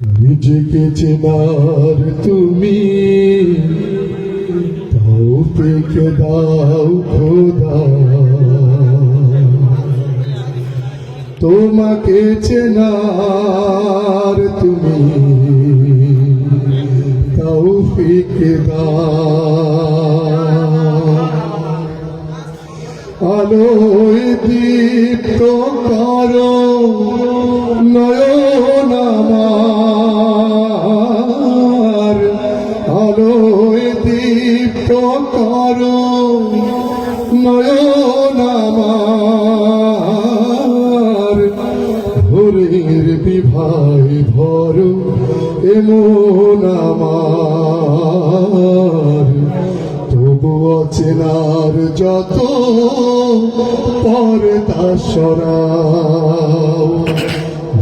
নিজেকে চেনার তুমি, তাও পেকে দাও খোদা। তোমাকে চেনার তুমি, তাও পেকে আলোয় দীপ্ত করো নয়ন আলোয় দীপ্ত করো নয়ন আমার বিভাই ভর এমন আমার তবু অচেনার যত পর্দা সরাও।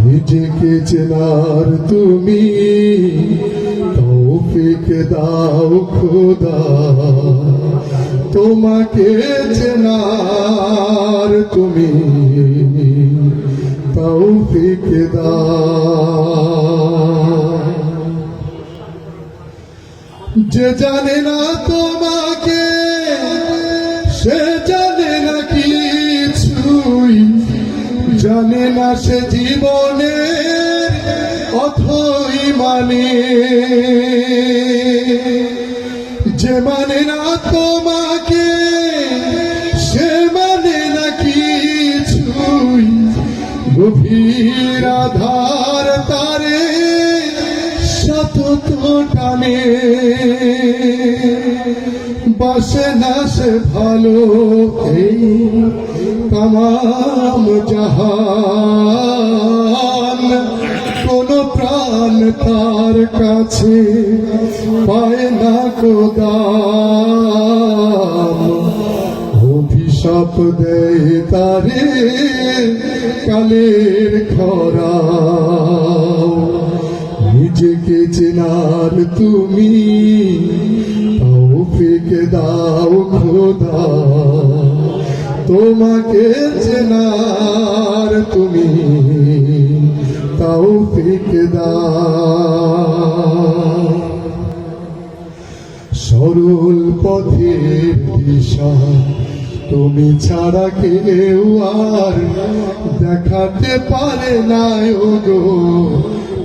নিজেকে চেনার তুমি দাও খোদা, তোমাকে চেনার তুমি তৌফিক দাও। যে জানে না তোমাকে, সে জানে না কিছুই। জানে না সে জীবনে অথই মানে। যে মানে না তোমাকে, সে মানে না কিছুই। গভীর তারে শত টানে বসে না সে ভালো এই তাম জাহান। প্রাণ তার কাছে পায় না কোদাম। অভিশাপ দেয় তারে কালের খরা। নিজেকে চেনার তুমি তৌফিক দাও খোদা। তোমাকে চেনার তুমি তৌফিক দাও সরল পথের দিশা, তুমি ছাড়া কেউ আর দেখাতে পারে না গো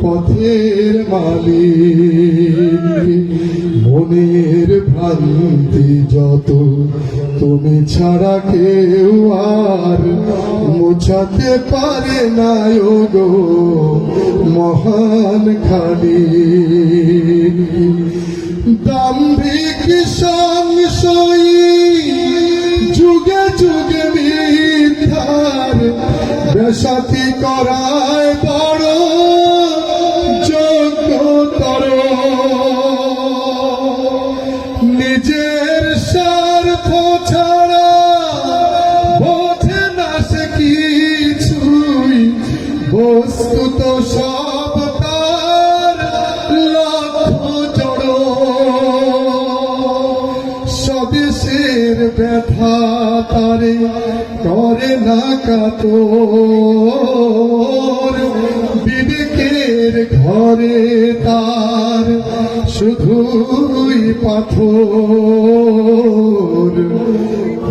পথের মালিক। মনের ভ্রান্তি যত তুমি ছাড়া কেউ আর মোছাতে পারে না গো মহান খালি দাম্ভিক সংশয়ী, যুগে যুগে মিথ্যার বেসাতি করায় ব্যথা তারে করে না কাতর। বিবেকের ঘরে তার শুধুই পাথর।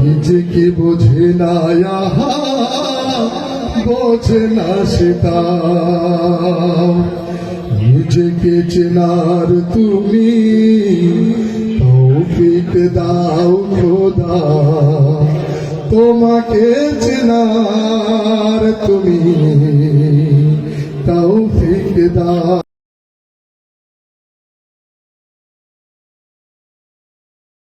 নিজেকে বোঝে না বোঝে না সেটা নিজেকে চেনার তুমি তৌফিক দাও খোদা। তোমাকে চেনার তুমি তাও ফিক দাও।